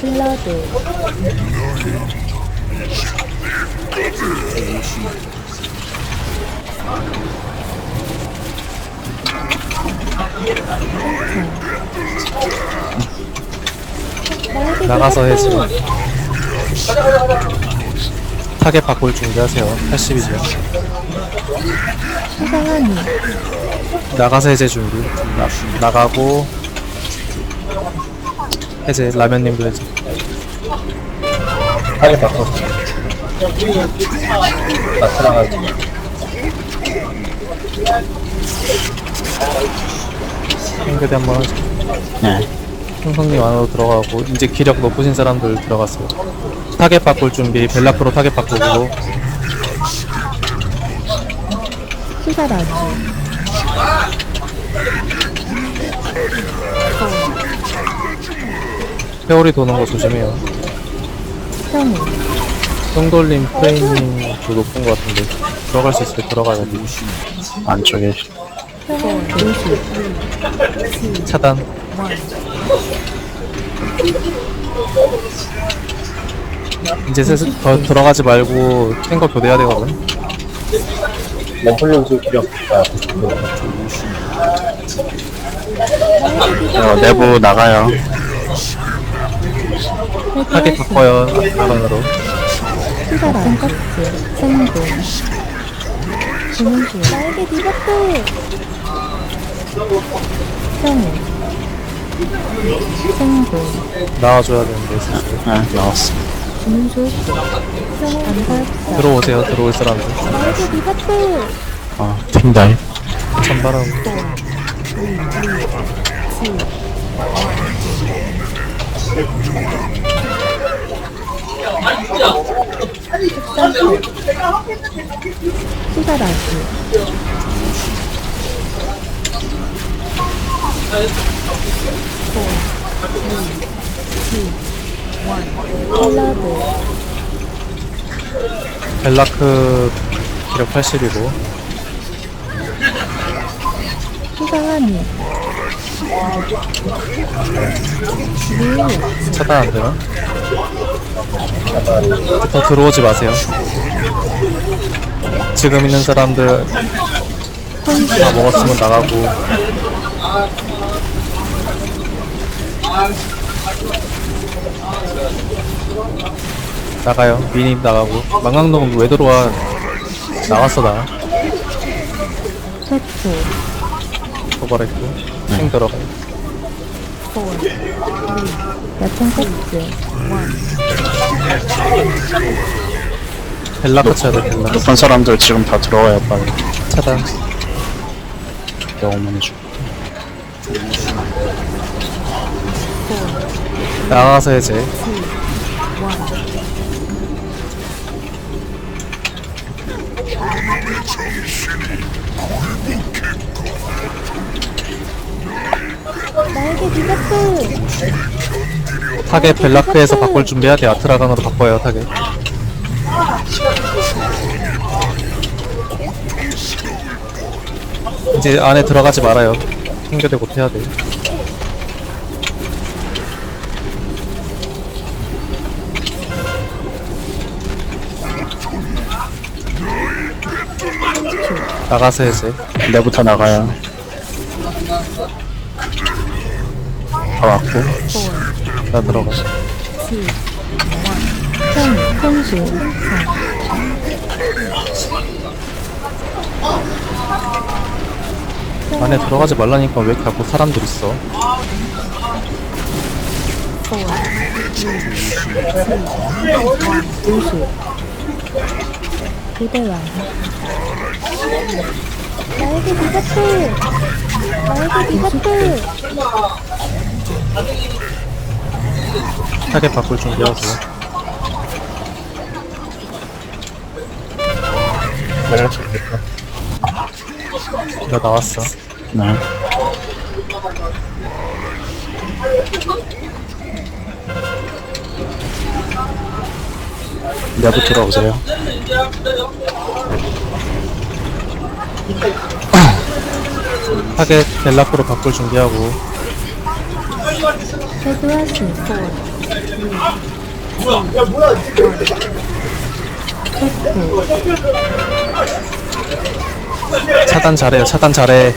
클러드 날개 나가서 해지. 타겟 바꿀 준비하세요. 80이죠. 수상하니 나가서 해제 준비. 나, 나가고 해제. 라면님도 해제. 타겟 바꿔. 나타나가지. 핑크대 한번 하죠. 네. 형성님 안으로 들어가고 이제 기력 높으신 사람들 들어갔어요. 타겟 바꿀 준비. 벨라프로 타겟 바꾸고 수사라지 회오리 도는 거 조심해요. 형우 똥돌림 프레임도 높은 것 같은데 들어갈 수 있을 때 들어가야 돼. 안쪽에. 차단. 이제 슬슬 더 들어가지 말고 탱거 교대해야 되거든. 뭐 홀령수 기력. 어, 내부 나가요. 타겟 바꿔요. 앞라방으로. 수사라지 생동 주문주 날개 디버프 형우 생동 나와줘야 되는데 슬슬. 네, 나왔어. 주문주 안살사 들어오세요. 들어올 사람들. 날개 디버프 아, 팅다이. 전발하고. 수사라지 컬러드 벨라크 기력 80이고 수상하니 차단 안 되나? 더 들어오지 마세요. 지금 있는 사람들 다 먹었으면 나가고 나가요. 미니 나가고 망강동은 왜 들어와? 나왔어 나. 최초 도발했고 생 들어가요. 야채 세트 벨라크 쳐야 돼 벨라크. 높은 사람들 지금 다 들어와요, 빨리. 차단. 영어만 해줘. 나가서 해제. 디버프 타겟 벨라크에서 바꿀 준비해야 돼. 아트라간으로 바꿔요 타겟. 이제 안에 들어가지 말아요. 핑계대 못 해야 돼. 나가서 해제. 내부터 나가요. 다 왔고. 나 들어가. 형 현수 안에 들어가지 말라니까 왜 이렇게 자꾸 사람들 있어? 부대왕 날개 디버프 날개 디버프 타겟 바꿀 준비하고. 나 나왔어. 네. 내부 들어오세요. 타겟 벨라프로 바꿀 준비하고. 해도하시 체크 차단 잘해요 차단 잘해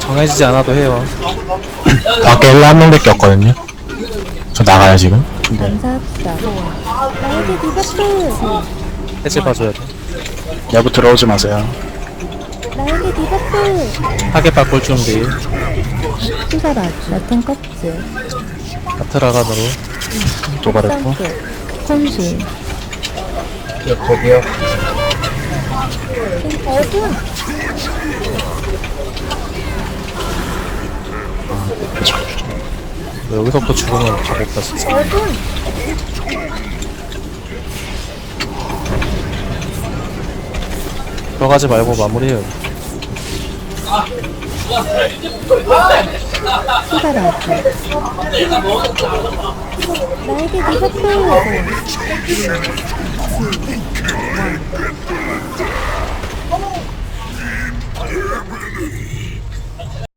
정해지지 않아도 해요 밖에 일라 한 명밖에 없거든요. 저 나가요 지금. 감사합니다 나에게 디버프 해제 봐줘야 돼 내부 들어오지 마세요. 나에게 디버프 타겟 바꿀 준비. 수사라. 나쁜 껍질. 아트라간으로. 도발했고. 쌍끝 혼신 어둠. 여기서부터 죽으면 답 없다 진짜. 어둠. 들어가지 말고 마무리해요 수사라 나에게 디버프